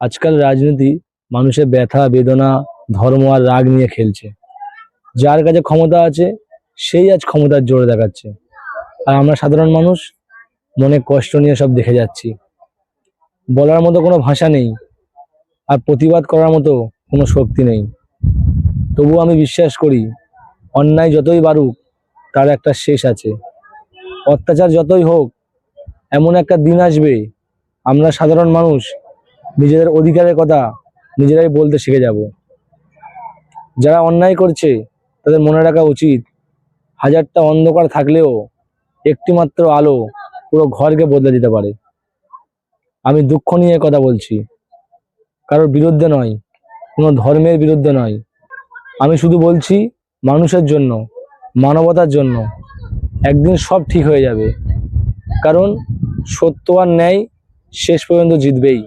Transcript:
আজকাল রাজনীতি মানুষের ব্যথা, বেদনা, ধর্ম আর রাগ নিয়ে খেলছে। যার কাছে ক্ষমতা আছে, সেই আজ ক্ষমতার জোরে দেখাচ্ছে। আর আমরা সাধারণ মানুষ, মনে কষ্ট নিয়ে সব দেখে যাচ্ছি। বলার মতো কোনো ভাষা নেই, আর প্রতিবাদ করার মতো কোনো শক্তি নেই। তবুও আমি বিশ্বাস করি, অন্যায় যতই বাড়ুক, তার একটা শেষ আছে। অত্যাচার যতই হোক, এমন একটা দিন আসবে, আমরা সাধারণ মানুষ নিজেদের অধিকারের কথা নিজেরাই বলতে শিখে যাব। যারা অন্যায় করছে, তাদের মনে রাখা উচিত। হাজারটা অন্ধকার থাকলেও একটিমাত্র আলো পুরো ঘরকে বদলে দিতে পারে। আমি দুঃখ নিয়ে কথা বলছি। কারোর বিরুদ্ধে নয়, কোনো ধর্মের বিরুদ্ধে নয়। আমি শুধু বলছি মানুষের জন্য, মানবতার জন্য। একদিন সব ঠিক হয়ে যাবে। কারণ সত্য আর ন্যায় শেষ পর্যন্ত জিতবেই।